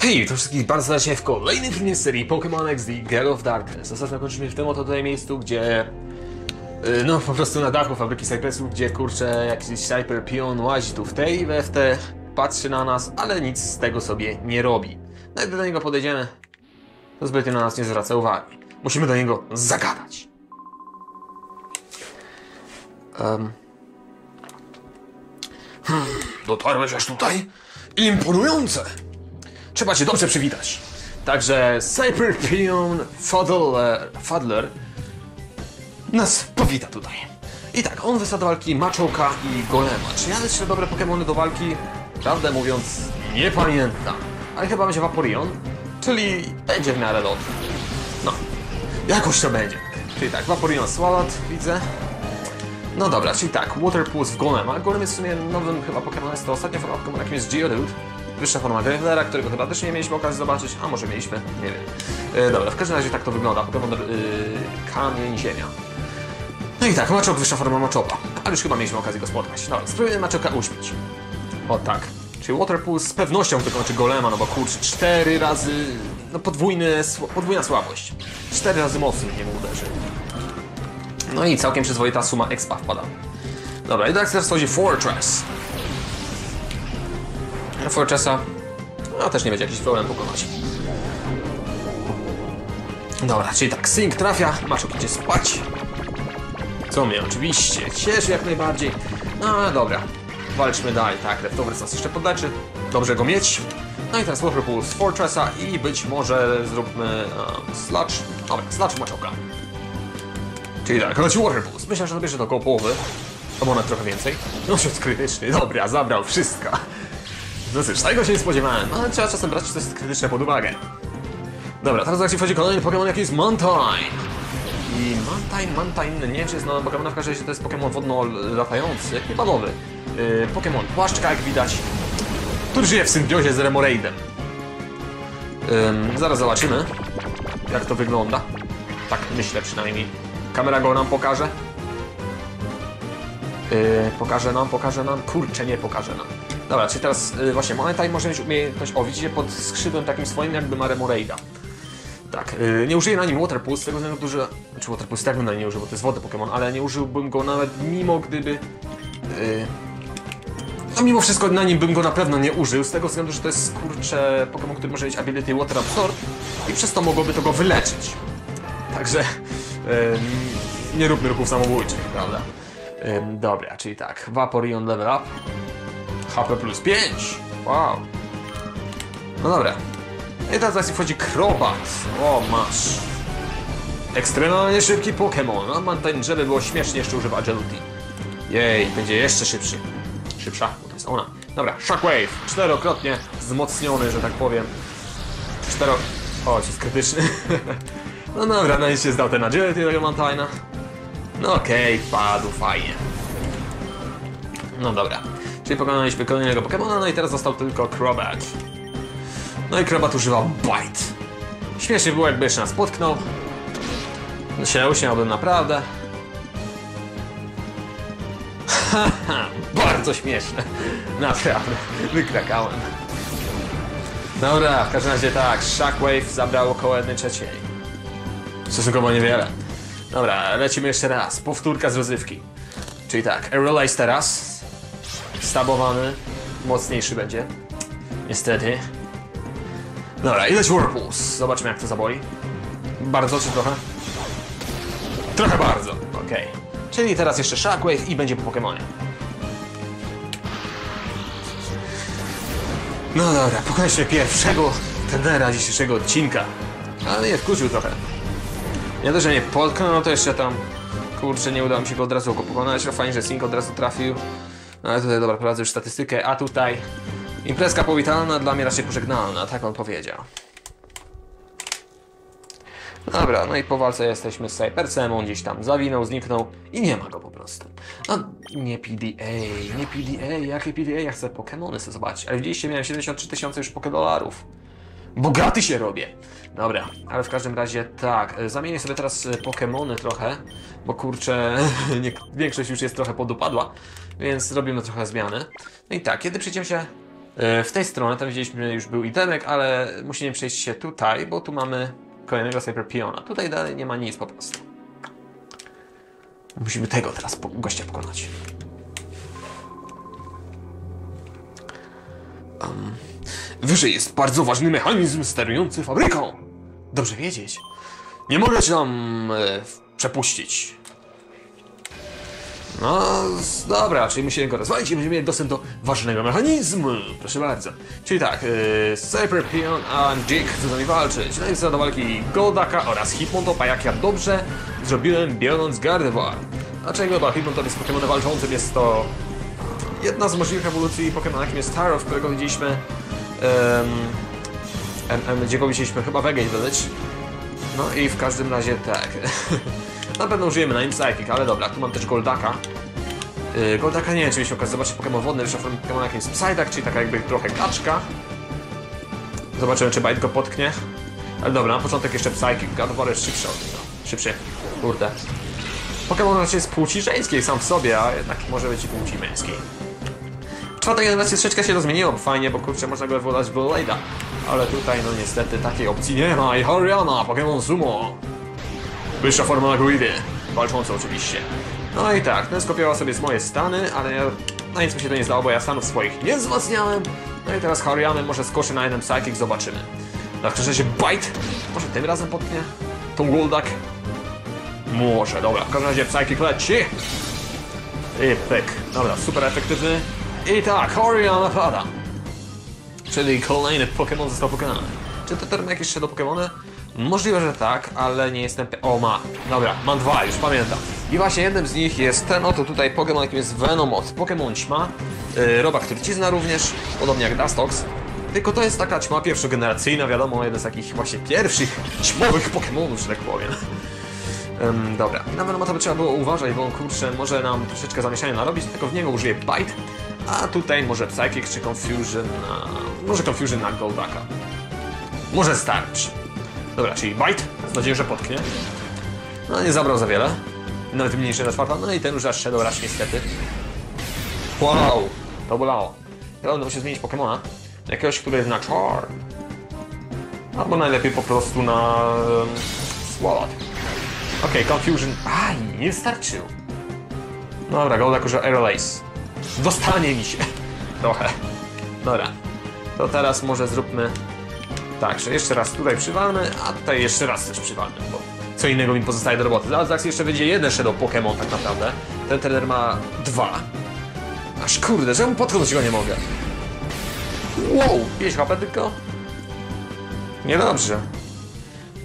Hej, to wszystkich bardzo serdecznie w kolejnym filmie z serii Pokémon XD Gale of Darkness. Ostatnio kończyliśmy w tym oto tutaj miejscu, gdzie... yy, No, po prostu na dachu fabryki Cypressów, gdzie kurczę jakiś Cyper Pion łazi tu w tej we w te, patrzy na nas, ale nic z tego sobie nie robi. No gdy do niego podejdziemy, to zbytnio na nas nie zwraca uwagi. Musimy do niego zagadać. Um. Hmm, dotarłeś aż tutaj? Imponujące! Trzeba cię dobrze przywitać. Także Cyper Pion Fuddler, Fuddler nas powita tutaj. I tak, on wysłał do walki Maczołka i Golema. Czy ja jeszcze dobre Pokémony do walki? Prawdę mówiąc, nie pamiętam. Ale chyba będzie Vaporeon, czyli będzie w miarę dobrze. No, jakoś to będzie. Czyli tak, Vaporeon Swalot, widzę. No dobra, czyli tak, Water Pulse w Golema. Golem jest w sumie nowym chyba Pokémonem, jest to ostatnia forma Pokémona, jakim jest Geodude. Wyższa forma Gravelera, którego chyba też nie mieliśmy okazji zobaczyć, a może mieliśmy, nie wiem. E, dobra, w każdym razie tak to wygląda, Pokémon yy, Kamień Ziemia. No i tak, Maczok, wyższa forma Maczopa, ale już chyba mieliśmy okazję go spotkać. Dobra, spróbujemy Maczoka uśpić. O tak. Czyli Water z pewnością wykończy Golema, no bo kurczę, cztery razy, no podwójny, podwójna słabość. Cztery razy mocniej w niego uderzy. No i całkiem przyzwoita suma expa wpada. Dobra, i tak teraz wchodzi Fortress. Fortressa no też nie będzie jakiś problem pokonać. Dobra, czyli tak, Sync trafia, Maczuk idzie spać. Co mnie oczywiście cieszy jak najbardziej. No dobra, walczmy dalej, tak, Leftovers nas jeszcze podleczy. Dobrze go mieć. No i teraz Water Pulse Fortressa i być może zróbmy um, Sludge. Dobra, Sludge Maczoka. Czyli tak, leci Water Pulse. Myślę, że zabierze do około połowy. Albo nawet trochę więcej. No rzut krytyczny, dobra, zabrał wszystko. No cóż, tego się nie spodziewałem, ale trzeba czasem brać coś krytyczne pod uwagę. Dobra, teraz jak wchodzi kolejny Pokémon, jaki jest Mantine. I Mantine, Mantine, nie wiem czy jest nowy Pokémon, w każdym razie to jest Pokémon wodno-latający, chyba nowy. Yy, Pokémon Płaszczka, jak widać, który żyje w symbiozie z Remoraidem. Ym, zaraz zobaczymy, jak to wygląda. Tak myślę przynajmniej. Kamera go nam pokaże. Yy, pokaże nam, pokaże nam. Kurczę, nie pokaże nam. Dobra, czyli teraz yy, właśnie Monetime może mieć umiejętność, o widzicie, pod skrzydłem takim swoim jakby ma. Tak, yy, nie użyję na nim Water Pulse, z tego względu, że... Znaczy Water Pulse tak bym na nie użył, bo to jest wody Pokémon, ale nie użyłbym go nawet mimo gdyby... Yy, no mimo wszystko na nim bym go na pewno nie użył, z tego względu, że to jest kurczę Pokémon, który może mieć ability Water Absorb i przez to mogłoby to go wyleczyć. Także em, nie róbmy ruchów samobójczych, prawda? Em, dobra, czyli tak, Vaporeon level up, HP plus 5, wow. No dobra. I teraz właśnie wchodzi Crobat, o masz. Ekstremalnie szybki Pokémon, a Mantine, żeby było śmiesznie jeszcze używa Agility. Jej, będzie jeszcze szybszy. Szybsza, bo to jest ona. Dobra, Shockwave, czterokrotnie wzmocniony, że tak powiem. Cztero... O, jest krytyczny. no dobra, no i się zdał ten agility tego. No okej, padł, fajnie. No dobra. Czyli pokonaliśmy kolejnego Pokemona, no i teraz został tylko Crobat. No i Crobat używał Bite. Śmiesznie było, jakby jeszcze nas potknął. No się uśmiałbym naprawdę. Haha, bardzo śmieszne. Naprawdę, wykrakałem. Dobra, w każdym razie tak, Shockwave zabrał około 1 trzeciej. Stosunkowo niewiele. Dobra, lecimy jeszcze raz. Powtórka z rozrywki. Czyli tak, Aerolize teraz. Stabowany. Mocniejszy będzie. Niestety. Dobra, i leci Whirlpools. Zobaczymy jak to zaboli. Bardzo czy trochę? Trochę bardzo, okej. Czyli teraz jeszcze Shockwave i będzie po Pokemonie. No dobra, pokonaliśmy pierwszego tendera dzisiejszego odcinka. Ale nie wkurzył trochę. Nie dość, że nie potknął, no to jeszcze tam... Kurczę, nie udało mi się go od razu pokonać. Fajnie, że Sink od razu trafił. No ale tutaj, dobra, prowadzę już statystykę, a tutaj... Imprezka powitalna, dla mnie raczej pożegnalna, tak on powiedział. Dobra, no i po walce jesteśmy z Cypersem, on gdzieś tam zawinął, zniknął i nie ma go po prostu. A nie PDA, nie PDA, jakie PDA? Ja chcę Pokemony sobie zobaczyć. Ale widzieliście, miałem 73 tysiące już Pokedolarów. Bogaty się robię. Dobra, ale w każdym razie tak, e, zamienię sobie teraz e, Pokemony trochę, bo kurczę, nie, większość już jest trochę podupadła, więc robimy trochę zmiany. No i tak, kiedy przejdziemy się E, W tej stronie, tam widzieliśmy, już był itemek, ale musimy przejść się tutaj, bo tu mamy kolejnego Cyber Piona. Tutaj dalej nie ma nic po prostu. Musimy tego teraz po, gościa pokonać. Um, wyżej jest bardzo ważny mechanizm sterujący fabryką. Dobrze wiedzieć. Nie mogę cię tam e, przepuścić. No, dobra, czyli musimy go rozwalić i będziemy mieli dostęp do ważnego mechanizmu. Proszę bardzo. Czyli tak, yy, Cyber Pion a Jig chcą z nami walczyć. No i co do walki Goldaka oraz Hitmontopa, jak ja dobrze zrobiłem biorąc Gardevoir. Dlaczego? Bo Hitmontop jest Pokemonem walczącym, jest to jedna z możliwych ewolucji Pokemona, jakim jest Taro, którego widzieliśmy um, gdzie go widzieliśmy chyba w Egate Village. No i w każdym razie tak. Na pewno użyjemy na nim Psychic, ale dobra, tu mam też Goldaka. Yy, Goldaka nie wiem, czy mi się okaże. Zobaczcie Pokémon wodny, wyszła Pokémon jakim jest Psyduck, czyli taka jakby trochę kaczka. Zobaczymy, czy Bite go potknie. Ale dobra, na początek jeszcze Psychic. Gardevoir jest szybszy od niego. Szybszy. Kurde. Pokémon raczej jest płci żeńskiej sam w sobie, a jednak może być i płci męskiej. Czwarta generacja troszeczkę się to zmieniło, fajnie, bo kurczę, można go ewoluować w Blade'a. Ale tutaj, no niestety, takiej opcji nie ma. I Horiana, Pokémon Sumo. Wyższa forma Guidy. Walcząca oczywiście. No i tak, ten skopiował sobie z moje stany, ale ja, na nic mi się to nie zdało, bo ja stanów swoich nie wzmacniałem. No i teraz Horiany może skoczy na jeden Psychic, zobaczymy. Na którym się Bite. Może tym razem potknie? Tą Goldak? Może, dobra. W każdym razie Psychic leci. I pyk. Dobra, super efektywny. I tak, Horiana pada. Czyli kolejny Pokémon został pokonany. Czy to teraz ma jakieś Shadow Pokémony? Możliwe, że tak, ale nie jestem. O, ma. Dobra, mam dwa, już pamiętam. I właśnie jednym z nich jest ten oto tutaj Pokémon, jakim jest Venomoth. Pokémon Ćma. Yy, Robak Trucizna również, podobnie jak Dustox. Tylko to jest taka ćma pierwszogeneracyjna, wiadomo, jeden z takich właśnie pierwszych ćmowych Pokémonów, że tak powiem. Ym, dobra, na Venomota by trzeba było uważać, bo on kurczę może nam troszeczkę zamieszania narobić, tylko w niego użyję Bite, a tutaj może Psychic czy Confusion na... może Confusion na Goldaka. Może starczy. Dobra, czyli Bite, z nadzieją, że potknie. No nie zabrał za wiele. Nawet mniejszy na czwarta, no i ten już aż Shadow Rush niestety. Wow, to bolało. Ja udało się zmienić Pokemona. na Jakiegoś, który jest na Char. Albo najlepiej po prostu na... Um. Okej, Confusion. Aj, nie wystarczył. Dobra, Goldak używa Aerolace. Dostanie mi się. Trochę. Dobra. To teraz może zróbmy tak, że jeszcze raz tutaj przywalmy, a tutaj jeszcze raz też przywalmy, bo co innego mi pozostaje do roboty. Zaraz, jeszcze będzie jeden Shadow Pokémon tak naprawdę. Ten trener ma dwa. Aż kurde, czemu potknąć go nie mogę? Wow, 5 HP tylko? Niedobrze.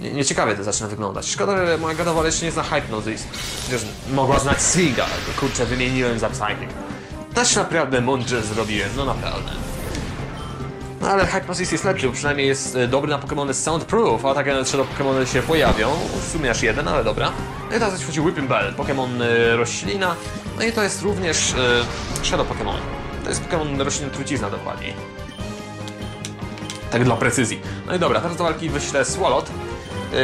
Nie, nieciekawie to zaczyna wyglądać. Szkoda, że moja gadowa jeszcze nie zna Hypnosis. Chociaż mogła znać ale kurczę, wymieniłem za Psychic. Też naprawdę mądrze zrobiłem, no naprawdę. No ale Hypnosis jest lepszy, bo przynajmniej jest e, dobry na Pokémony Soundproof, a takie Shadow Pokémony się pojawią. W sumie aż jeden, ale dobra. No i teraz wchodzi Whipping Bell, Pokémon e, roślina. No i to jest również e, Shadow Pokémon. To jest Pokémon roślina trucizna dokładniej. Tak dla precyzji. No i dobra, teraz do walki wyślę Swalot,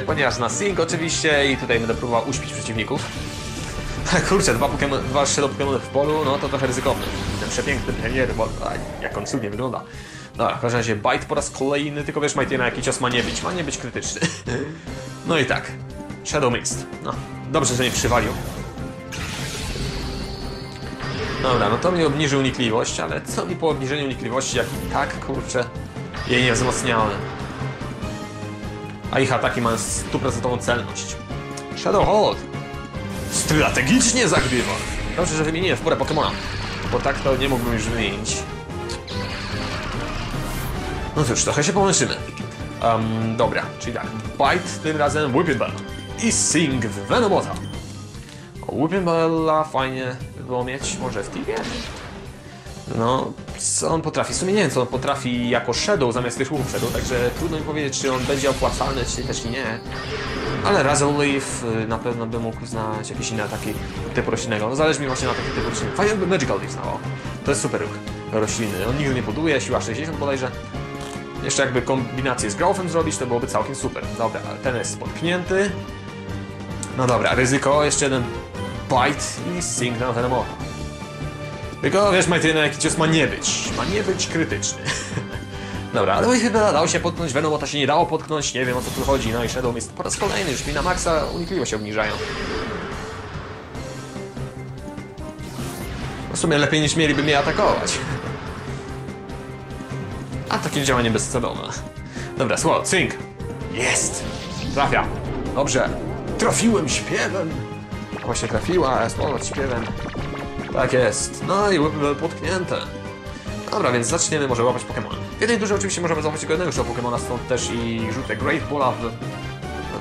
ponieważ na Sing oczywiście i tutaj będę próbował uśpić przeciwników. Kurczę, dwa, Pokemon, dwa Shadow Pokémony w polu, no to trochę ryzykowne. Ten przepiękny premier, bo aj, jak on cudnie wygląda. Dobra, w każdym razie Bite po raz kolejny, tylko wiesz Mighty na jaki cios ma nie być, ma nie być krytyczny. No i tak, Shadow Mist. No, dobrze, że nie przywalił. Dobra, no to mi obniży unikliwość, ale co mi po obniżeniu unikliwości, jak i tak, kurczę, jej nie wzmacniałem. A ich ataki mają stuprocentową celność. Shadow Hold! Strategicznie zagrywa! Dobrze, że wymieniłem w porę Pokemona, bo tak to nie mógłbym już wymienić. No cóż, trochę się pomęczymy. Um, dobra, czyli tak, Bite tym razem Whipping Bell i Sing w Venomota. O, Whipping Bella fajnie by było mieć, może w teamie? No, co on potrafi? W sumie nie wiem, co on potrafi jako Shadow zamiast tych ruchów Shadow, także trudno mi powiedzieć, czy on będzie opłacalny, czy też nie. Ale Razzle Leaf y, na pewno by mógł znać jakieś inne ataki typu roślinnego. No zależy mi właśnie na taki typ rośliny. Fajnie by Magical Leaf znało. To jest super ruch rośliny. On nigdy nie buduje, siła 60 bodajże. Jeszcze jakby kombinację z Growthem zrobić, to byłoby całkiem super. Dobra, ale ten jest potknięty. No dobra, ryzyko, jeszcze jeden Bite i Sing na Venomota. Tylko wiesz, Majtyna, jaki cios ma nie być. Ma nie być krytyczny. Dobra, ale chyba dało się potknąć, Venomota się nie dało potknąć, nie wiem o co tu chodzi. No i Shadow jest po raz kolejny, już mi na maksa się obniżają. W sumie lepiej niż mieliby mnie atakować. A takie działanie bezcelowe. Dobra, słowo, cynk. Jest! Trafia. Dobrze. Trafiłem śpiewem. Właśnie trafiła, słowo śpiewem. Tak jest. No i potknięte. Dobra, więc zaczniemy może łapać Pokémon. W jednej turze oczywiście możemy złapać tylko jednego Pokémona, stąd też i rzutę Great Balla w...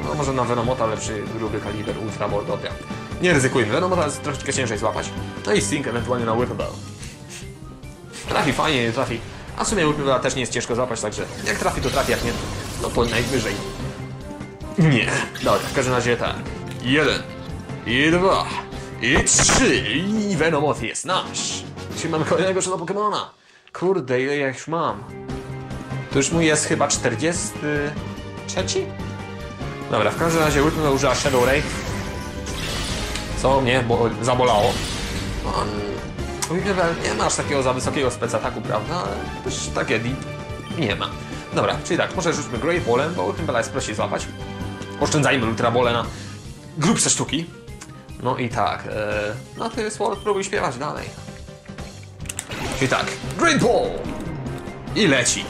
No może na Venomota lepszy gruby kaliber Ultra Ball, dobra. Nie ryzykujmy, Venomota jest troszeczkę ciężej złapać. No i Stink ewentualnie na Whipple. Trafi fajnie, nie trafi. A w sumie Whipple też nie jest ciężko złapać, także jak trafi to trafi, jak nie, no to najwyżej. Nie. Dobra, w każdym razie tak. Jeden. I dwa. I trzy. I Venomoth jest nasz. Czyli mamy kolejnego Shadow Pokemona. Kurde, ile ja już mam? To już mój jest chyba 43? Dobra, w każdym razie Whipple użyła Shadow Ray. Co mnie bo zabolało. On... Whipple nie ma aż takiego za wysokiego spec ataku, prawda? Też deep nie ma. Dobra, czyli tak, może rzućmy Great Ballem, bo Whipple jest prościej złapać. Oszczędzajmy Ultra Ballem na grubsze sztuki. No i tak, e, no ty Sword próbuj śpiewać dalej. I tak, Great Ball! I leci.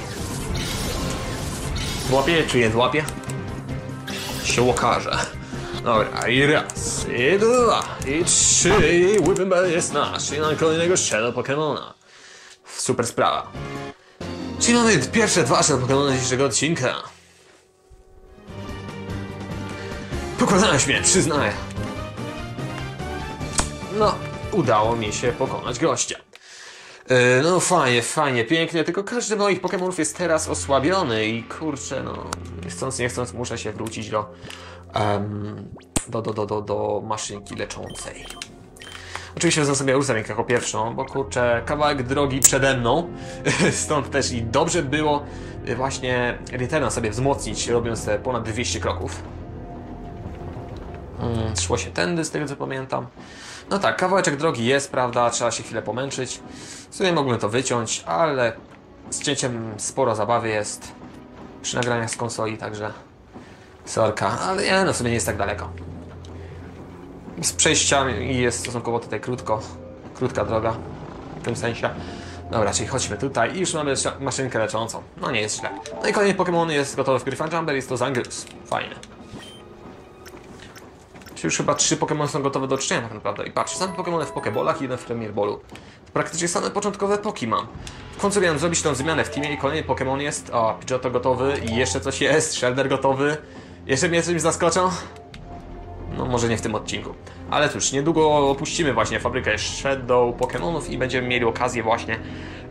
Złapie czy nie złapie? Się okaże. Dobra, i raz, i dwa, i trzy, i Whipping jest nasz. I na kolejnego Shadow Pokemona. Super sprawa. Czyli mamy pierwsze dwa Shadow Pokemona dzisiejszego odcinka. Pokonałeś mnie, przyznaję. No, udało mi się pokonać gościa. Yy, no fajnie, fajnie, pięknie, tylko każdy z moich Pokémonów jest teraz osłabiony i kurczę, no, chcąc nie chcąc muszę się wrócić do, do, do, do, do, do maszynki leczącej. Oczywiście wezmę sobie Ursaring jako pierwszą, bo kurczę, kawałek drogi przede mną, stąd też i dobrze było y, właśnie Returna sobie wzmocnić, robiąc te ponad 200 kroków. Mm, szło się tędy, z tego co pamiętam. No tak, kawałeczek drogi jest, prawda, trzeba się chwilę pomęczyć. W sumie mógłbym to wyciąć, ale z cięciem sporo zabawy jest przy nagraniach z konsoli, także sorka, ale nie, no w sumie nie jest tak daleko. Z przejściami jest stosunkowo tutaj krótko, krótka droga w tym sensie. Dobra, czyli chodźmy tutaj i już mamy maszynkę leczącą. No nie jest źle. No i kolejny Pokémon jest gotowy w Jumper, jest to Zangrus. Fajne. Czyli już chyba trzy Pokémony są gotowe do czyszczenia tak naprawdę. I patrz, same Pokémony w Pokéballach i jeden w Premier Ballu. Praktycznie same początkowe Poki mam. W końcu miałem zrobić tą zmianę w teamie i kolejny Pokémon jest. O, Pidgeotto gotowy i jeszcze coś jest. Shredder gotowy. Jeszcze mnie czymś zaskoczą? No może nie w tym odcinku. Ale cóż, niedługo opuścimy właśnie fabrykę Shadow Pokémonów i będziemy mieli okazję właśnie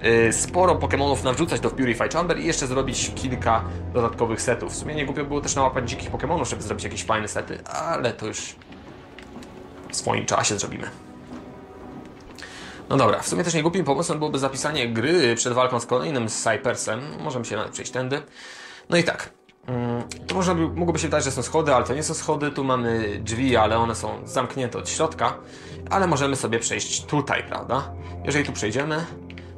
yy, sporo Pokémonów nawrzucać do Purify Chamber i jeszcze zrobić kilka dodatkowych setów. W sumie nie głupio było też nałapać dzikich Pokémonów, żeby zrobić jakieś fajne sety, ale to już w swoim czasie zrobimy. No dobra, w sumie też nie głupim pomysłem byłoby zapisanie gry przed walką z kolejnym Cypersem. Możemy się nawet przejść tędy. No i tak, Mm, To można by, mogłoby się wydawać, że są schody, ale to nie są schody. Tu mamy drzwi, ale one są zamknięte od środka. Ale możemy sobie przejść tutaj, prawda? Jeżeli tu przejdziemy...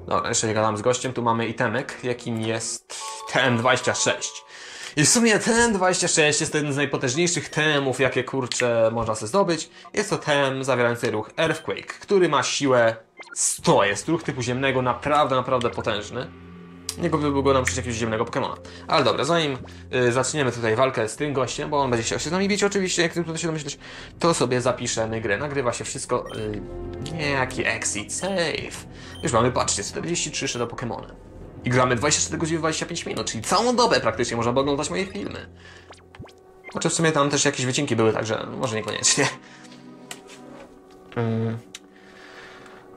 Dobra, jeszcze nie gadam z gościem. Tu mamy itemek, jakim jest TM26. I w sumie TM26 jest to jeden z najpotężniejszych TM-ów, jakie kurcze można sobie zdobyć. Jest to TM zawierający ruch Earthquake, który ma siłę 100. Jest ruch typu ziemnego naprawdę, naprawdę potężny. Nie by go nauczyć jakiegoś ziemnego Pokemona. Ale dobra, zanim y, zaczniemy tutaj walkę z tym gościem, bo on będzie chciał się z nami bić oczywiście, jak tutaj się domyślić, to sobie zapiszemy grę. Nagrywa się wszystko... Y, niejaki exit save. Już mamy, patrzcie, 43 Shadow Pokemony. I gramy 24 godziny 25 minut, czyli całą dobę praktycznie można oglądać moje filmy. Znaczy w sumie tam też jakieś wycinki były, także może niekoniecznie. Mm.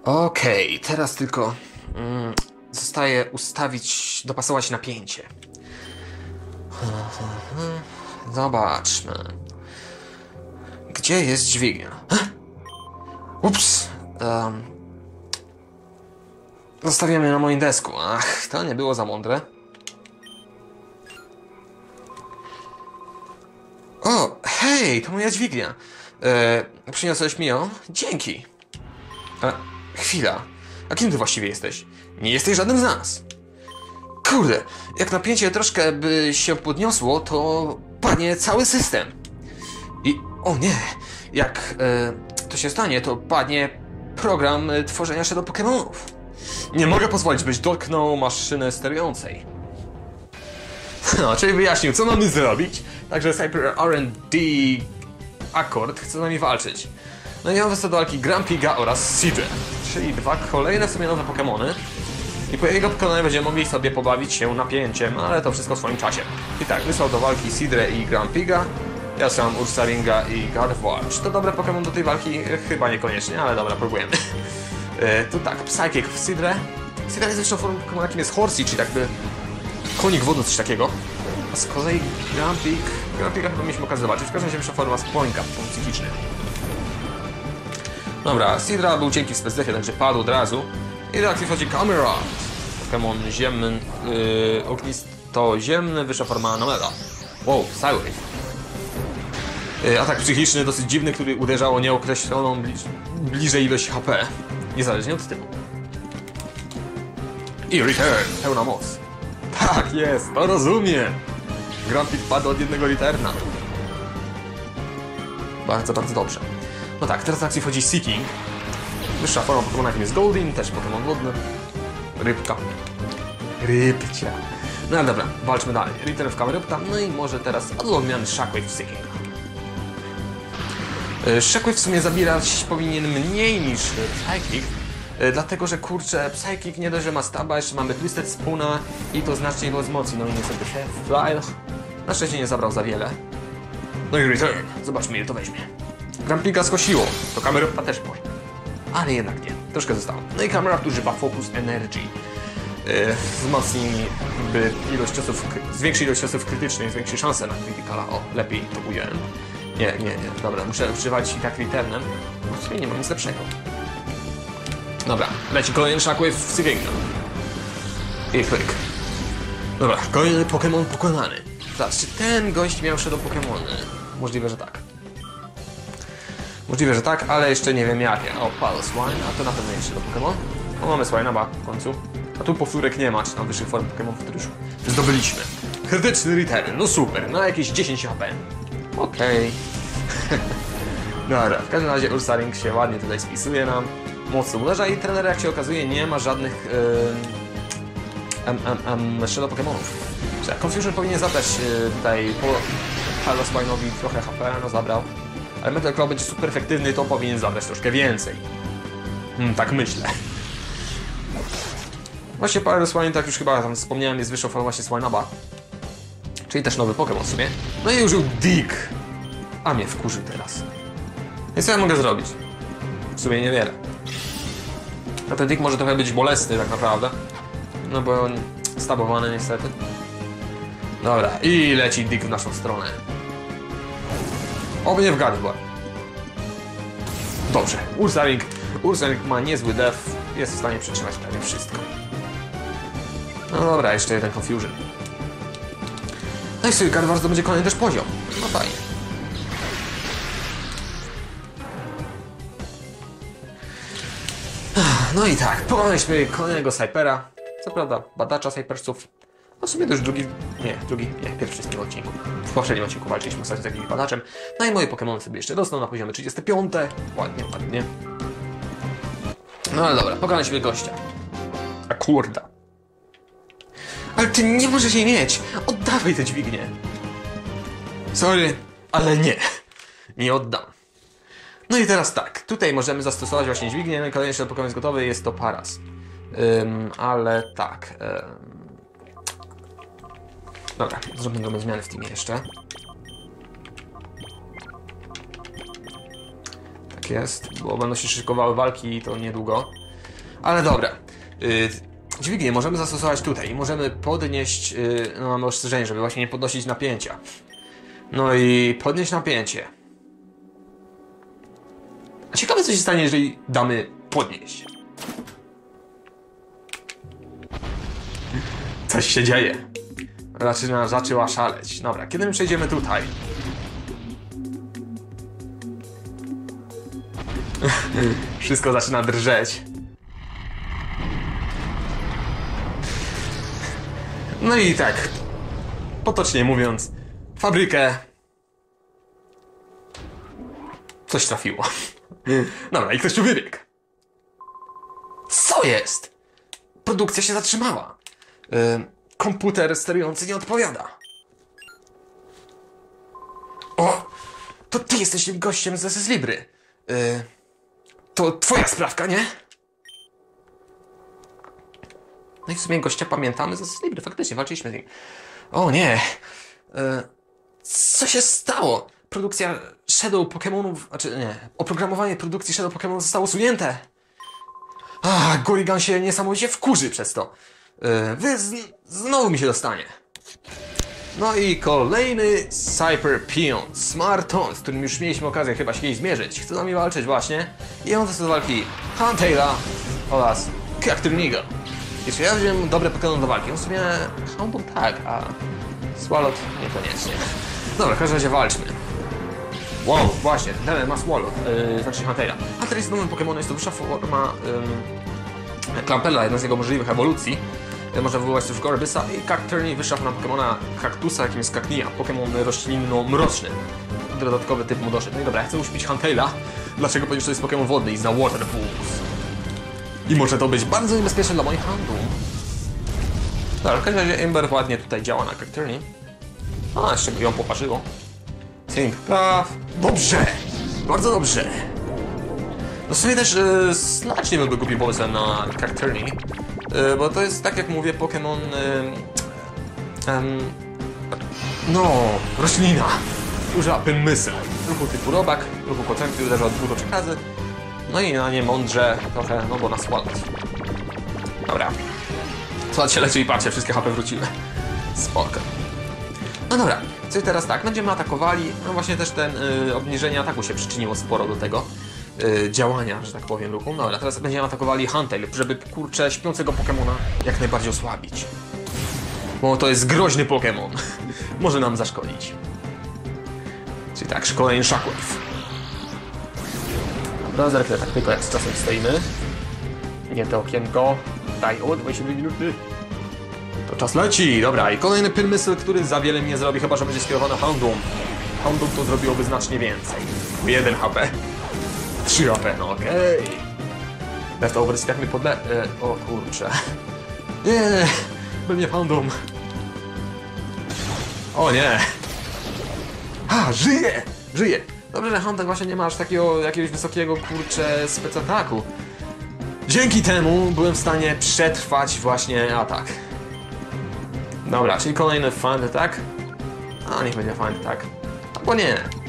Okej, okay, teraz tylko... Mm, zostaje ustawić, dopasować napięcie. Zobaczmy. Gdzie jest dźwignia? Ups. Um. Zostawiamy na moim desku. Ach, to nie było za mądre. O, hej, to moja dźwignia. E, przyniosłeś mi ją? Dzięki. E, chwila. A kim ty właściwie jesteś? Nie jesteś żadnym z nas. Kurde, jak napięcie troszkę by się podniosło, to padnie cały system. I o nie, jak e, to się stanie, to padnie program e, tworzenia Shadow Pokémonów. Nie mogę pozwolić, byś dotknął maszyny sterującej. No, czyli wyjaśnił, co mamy zrobić. Także Cyber R&D Accord chce z nami walczyć. No i mamy do walki Grampiga oraz Sidre, czyli dwa kolejne w sumie nowe Pokémony. I po jego pokonaniu będziemy mogli sobie pobawić się napięciem, ale to wszystko w swoim czasie. I tak, wysłał do walki Sidre i Grampiga. Ja sam Ursaringa i Gardevoir. Czy to dobre Pokémon do tej walki? E, Chyba niekoniecznie, ale dobra, próbujemy. E, tu tak, Psychic w Sidre. Sidre jest jeszcze formą Pokémon, jakim jest Horsey, czyli jakby konik wodny, coś takiego. A z kolei Grampik... Grampika chyba mieliśmy okazję zobaczyć. W każdym razie forma Spoinka, form psychiczny. Dobra, Sidra był cienki w spezdefie, także padł od razu. I do akcji wchodzi Camerad. Pokémon ziemny, yy, ognisto-ziemny, wyższa forma Nomeda. Wow, Psywave. Yy, atak psychiczny, dosyć dziwny, który uderzał o nieokreśloną bliż, bliżej ilość HP. Niezależnie od typu. I Return, pełna moc. Tak jest, to rozumiem. Grumpy padł od jednego Returna. Bardzo, bardzo dobrze. No tak, teraz w akcji wchodzi Seeking. Wyższa forma Pokémona jakim jest Goldin, też Pokémon wodny. Rybka. Rybcia. No ale dobra, walczmy dalej. Return w Kamerupta, no i może teraz od odmiany Shockwave Seeking. E, Shockwave w sumie zabierać powinien mniej niż e, Psychic, e, dlatego że kurczę, Psychic nie dość, że ma staba, jeszcze mamy Twisted Spoona i to znacznie go wzmocni, no i niestety Fly na szczęście nie zabrał za wiele. No i Return, zobaczmy ile to weźmie. Grampika skosiło, to Kamerupta też może. Ale jednak nie, troszkę zostało. No i Camerupta używa Focus Energy. Yy, wzmocni jakby ilość ciosów, zwiększy ilość ciosów krytycznych, zwiększy szanse na Criticala. O, lepiej to ująłem. Nie, nie, nie, dobra, muszę używać i tak Returnem, bo w sumie nie mam nic lepszego. Dobra, leci kolejny Shockwave w Syringa. I klik. Dobra, kolejny Pokémon pokonany. Zaraz, czy ten gość miał Shadow Pokémony? Możliwe, że tak. Możliwe, że tak, ale jeszcze nie wiem jakie. O, Palo Swine, a to na pewno jest Shadow Pokémon. O, mamy Swine'a w końcu. A tu powtórek nie ma, czy tam wyższych form Pokémon, które już zdobyliśmy. Krytyczny Return, no super, na jakieś 10 HP. Okej. Dobra, w każdym razie Ursaring się ładnie tutaj spisuje nam. Mocno uderza i trener, jak się okazuje, nie ma żadnych yy, em, em, em, Shadow Pokémonów. Confusion powinien zabrać yy, tutaj po Halo Spine'owi trochę HP, no zabrał. Ale Metal Claw będzie super efektywny, to powinien zabrać troszkę więcej. Hmm, tak myślę. Właśnie Power Swine, tak już chyba tam wspomniałem, jest wyższą formą właśnie Swineaba. Czyli też nowy Pokémon w sumie. No i użył Dick. A mnie wkurzy teraz. Więc co ja mogę zrobić? W sumie niewiele. A ten Dick może trochę być bolesny tak naprawdę. No bo on stabowany niestety. Dobra, i leci Dick w naszą stronę. Oby nie w gardło. Dobrze, Ursaring. Ursaring ma niezły def, jest w stanie przetrzymać prawie wszystko. No dobra, jeszcze jeden Confusion. No i sobie będzie kolejny też poziom. No fajnie. No i tak, pokonaliśmy kolejnego Cypera. Co prawda, badacza Cypersów. No w sumie to już drugi, nie, drugi, nie, pierwszy w tym odcinku. W poprzednim odcinku walczyliśmy ostatnio z jakimś badaczem. No i moje Pokémony sobie jeszcze rosną na poziomie 35. Ładnie, ładnie. No ale dobra, pokonaliśmy gościa. A kurda. Ale ty nie możesz jej mieć! Oddawaj tę dźwignię! Sorry, ale nie. Nie oddam. No i teraz tak, tutaj możemy zastosować właśnie dźwignię, no i kolejny Pokémon jest gotowy, jest to Paras. Ym, ale tak... Ym... Dobra, zrobimy drobne zmiany w teamie jeszcze. Tak jest, bo będą się szykowały walki i to niedługo. Ale dobra. Yy, dźwignię możemy zastosować tutaj możemy podnieść, yy, no mamy ostrzeżenie, żeby właśnie nie podnosić napięcia. No i podnieść napięcie. Ciekawe co się stanie, jeżeli damy podnieść. Coś się dzieje zaczyna, zaczęła szaleć. Dobra, kiedy my przejdziemy tutaj? Wszystko zaczyna drżeć. No i tak, potocznie mówiąc, fabrykę coś trafiło. Dobra, i ktoś tu wybiegł. Co jest? Produkcja się zatrzymała. Yy, komputer sterujący nie odpowiada. O! To ty jesteś tym gościem z SS Libry. Yy, to twoja sprawka, nie? No i w sumie gościa pamiętamy z SS Libry. Faktycznie, walczyliśmy z nim. O nie! Yy, co się stało? Produkcja Shadow Pokémonów, znaczy nie, oprogramowanie produkcji Shadow Pokémonów zostało usunięte. A, Gorigan się niesamowicie wkurzy przez to. Yy, wy znowu mi się dostanie. No i kolejny Cyper Pion, Smarton, z którym już mieliśmy okazję chyba się kiedyś zmierzyć. Chce z nami walczyć właśnie. I on do walki Huntela oraz Cacturniga. Jeśli ja wziąłem dobre Pokémon do walki, w sumie Houndoom tak, a Swalot niekoniecznie. Dobra, w każdym razie walczmy. Wow, właśnie, ten ma Swalot, yy, znaczy Huntela. Hunter jest nowym Pokémonem, jest to wyższa forma yy, jedna z jego możliwych ewolucji. Yy, Można wywołać też Gorebysa i Cacturni, wyższa forma Pokemona Cactusa, jakim jest Cacnea, Pokémon roślinno-mroczny. Dodatkowy typ Mudoszy. No i dobra, chcę uśpić Huntela. Dlaczego? Ponieważ to jest Pokémon wodny i zna Water Pools. I może to być bardzo niebezpieczne dla moich handlów. Dobra, w każdym razie Ember ładnie tutaj działa na Cacturni. A, jeszcze ją poparzyło. Think praw. Dobrze! Bardzo dobrze! No w sumie też e, znacznie byłby głupim pomysłem na Cacturni, bo to jest, tak jak mówię, Pokémon... E, no, roślina. Używa pymysel. Ruchu typu robak, ruchu kocenty uderza trzech razy. No i na nie mądrze trochę, no bo na Swalot. Dobra. Swalot się i patrzcie, wszystkie HP wróciły. Spoko. No dobra, czyli teraz tak, będziemy atakowali. No właśnie też ten y, obniżenie ataku się przyczyniło sporo do tego y, działania, że tak powiem, ruchu. No dobra, teraz będziemy atakowali Huntail, żeby kurczę śpiącego Pokemona jak najbardziej osłabić. Bo to jest groźny Pokémon. Może nam zaszkodzić. Czyli tak, szkolenie Shockwave. Dobra, zerknę tak tylko jak z czasem stoimy. Nie to okienko. Daj, o, 22 minuty. To czas leci, dobra. I kolejny pylmysl, który za wiele nie zrobi, chyba że będzie skierowany Houndoom. Houndoom to zrobiłoby znacznie więcej. 1 HP. 3 HP, no okej. Okay. Leftovers jak mi podle... E, o kurczę. Nie, będzie Houndoom. O nie. A, żyje! Żyje! Dobrze, że Houndoom właśnie nie ma aż takiego jakiegoś wysokiego, kurczę, specataku. Dzięki temu byłem w stanie przetrwać właśnie atak. Dobra, czyli kolejny find attack. A, niech będzie find attack. Albo nie.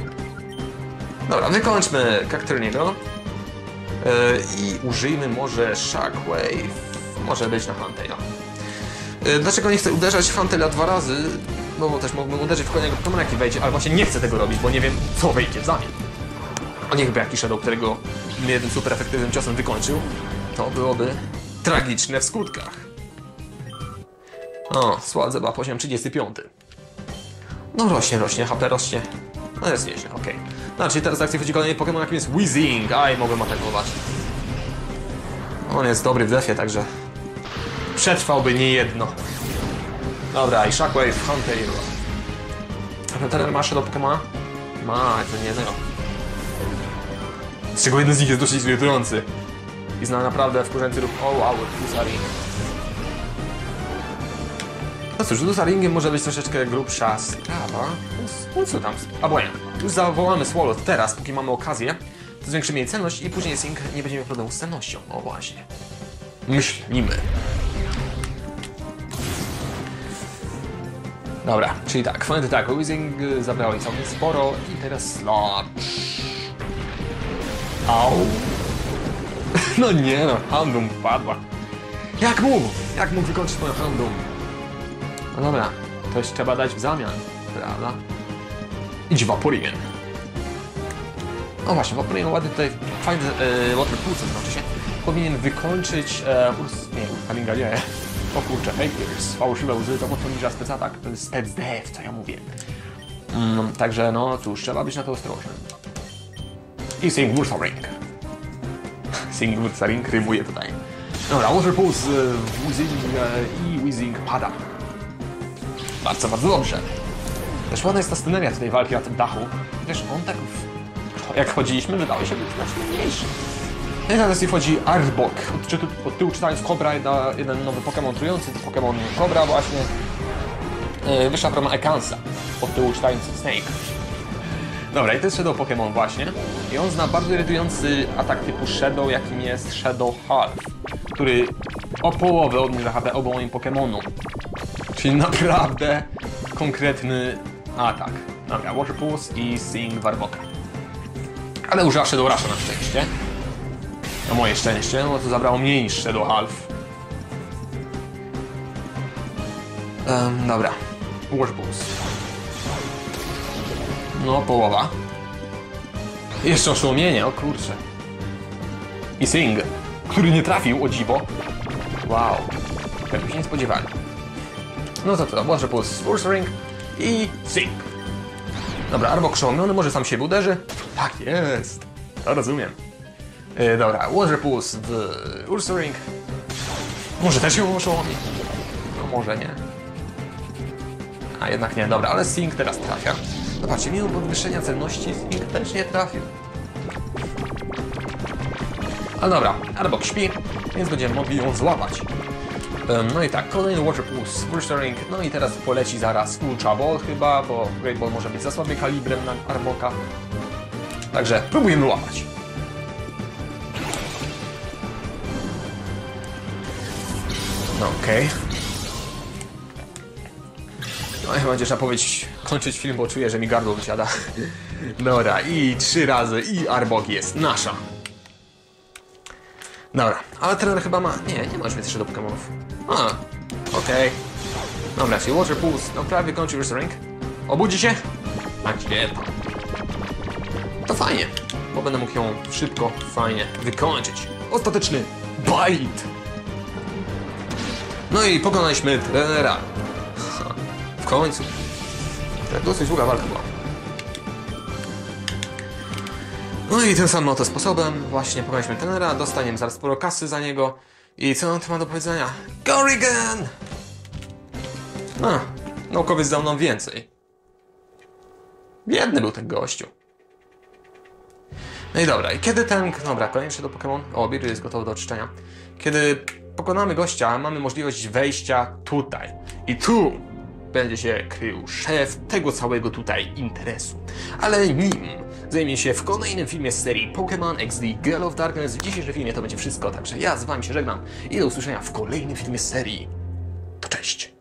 Dobra, wykończmy Cacturniego. Yy, I użyjmy może Shockwave. Może być na Huntaila. Yy, dlaczego nie chcę uderzać Huntaila dwa razy? No bo też mógłbym uderzyć w kolejnego Pokemona jaki wejdzie, ale właśnie nie chcę tego robić, bo nie wiem co wejdzie w zamian. A niechby jakiś Shadow, którego jednym super efektywnym ciosem wykończył, to byłoby tragiczne w skutkach. O, słodze była poziom 35. No rośnie, rośnie, HP rośnie. No jest nieźle, okej. Okay. Czyli teraz w akcji wchodzi kolejny Pokémon, jakim jest Weezing. Aj, mogłem atakować. On jest dobry w defie, także przetrwałby nie jedno. Dobra, i Shockwave, Huntail. A ten masz do Pokémona? Ma, to nie jednego. Z czego jeden z nich jest dosyć irytujący. I zna naprawdę wkurzający ruch. O, wow, Fusari. No cóż, z Ringiem może być troszeczkę grubsza sprawa. No co tam? A bo nie. Już zawołamy Swallow teraz, póki mamy okazję. To zwiększymy jej cenność i później Sync nie będzie miał problemu z cennością. O właśnie. Myślimy. Dobra, czyli tak, Fund tak, Weezing zabrał jej całkiem sporo i teraz Sludge. Au. No nie no, Houndoom padła. Jak mógł? Jak mógł wykończyć moją Houndoom? No dobra, coś trzeba dać w zamian, prawda? Idź Vaporeon. No właśnie, Vaporeon ładnie tutaj fajny e, Water Pulse, znaczy się, powinien wykończyć e, Urs... nie, Ursalinga nie. O kurczę, Haters, fałszywe łzy, to mocno niża specatak, to jest spec dev, co ja mówię. Mm, także no cóż, trzeba być na to ostrożnym. I Sing Ursaring. Sing Ursaring rymuje tutaj. Dobra, Water Pulse, Weezing e, i Weezing pada. Bardzo, bardzo dobrze. Też ładna jest ta sceneria tutaj walki na tym dachu. Wiesz, on tak jak chodziliśmy, wydawał się być znacznie mniejszy. I teraz wchodzi Arbok. Od, od tyłu czytając Cobra, jedna, jeden nowy Pokémon trujący, to Pokémon Cobra właśnie. Yy, wyższa forma Ekansa. Od tyłu czytając Snake. Dobra, i to jest Shadow Pokémon właśnie. I on zna bardzo irytujący atak typu Shadow, jakim jest Shadow Half, który o połowę obniża HP obu moim Pokémonom. Czyli naprawdę konkretny atak. Dobra, Water Pulse i Sing Warboka. Ale użyła Shadow Rusha na szczęście. Na moje szczęście, no to zabrało mniej niż Shadow Half. Um, dobra. Water Pulse. No, połowa. Jeszcze oszołomienie, o kurczę. I Sing, który nie trafił, o dziwo. Wow. Tego się nie spodziewali. No to to, może plus Force Ring i Sing. Dobra, Arbok oszołomiony, może sam siebie uderzy? Tak jest. To rozumiem. Yy, dobra, Water Pulse w Ursa Ring. Może też ją oszołomi? No może nie. A jednak nie, dobra, ale Sing teraz trafia. Zobaczcie, mimo podwyższenia celności Sing też nie trafił. Ale dobra, Arbok śpi, więc będziemy mogli ją złapać. Em, No i tak, kolejny Water Pulse, Burster Ring, no i teraz poleci zaraz Ultra Ball chyba, bo Great Ball może być za słaby kalibrem na Arboka. Także próbujemy łapać. No okej. No i chyba będzie trzeba powiedzieć, kończyć film, bo czuję, że mi gardło wysiada. Dobra, i trzy razy, i Arbok jest nasza. Dobra, ale trener chyba ma... Nie, nie ma już więcej jeszcze do Pokemonów. A, okej. Dobra, czyli Water Pulse, no prawie kończy już ring. Obudzi się? A gdzie to? Fajnie, bo będę mógł ją szybko, fajnie wykończyć. Ostateczny bite! No i pokonaliśmy trenera. Ha, W końcu. Tak dosyć długa walka była. No i tym samym oto sposobem właśnie pokonaliśmy trenera, dostaniemy zaraz sporo kasy za niego. I co on tu ma do powiedzenia? Corrigan! A, naukowiec dał nam więcej. Biedny był ten gościu. No i dobra, i kiedy ten... Dobra, kolejny do Pokémon. O, Biru jest gotowy do oczyszczenia. Kiedy pokonamy gościa, mamy możliwość wejścia tutaj. I tu będzie się krył szef tego całego tutaj interesu. Ale nim zajmie się w kolejnym filmie z serii Pokémon XD Girl of Darkness. W dzisiejszym filmie to będzie wszystko, także ja z wami się żegnam i do usłyszenia w kolejnym filmie z serii. To cześć!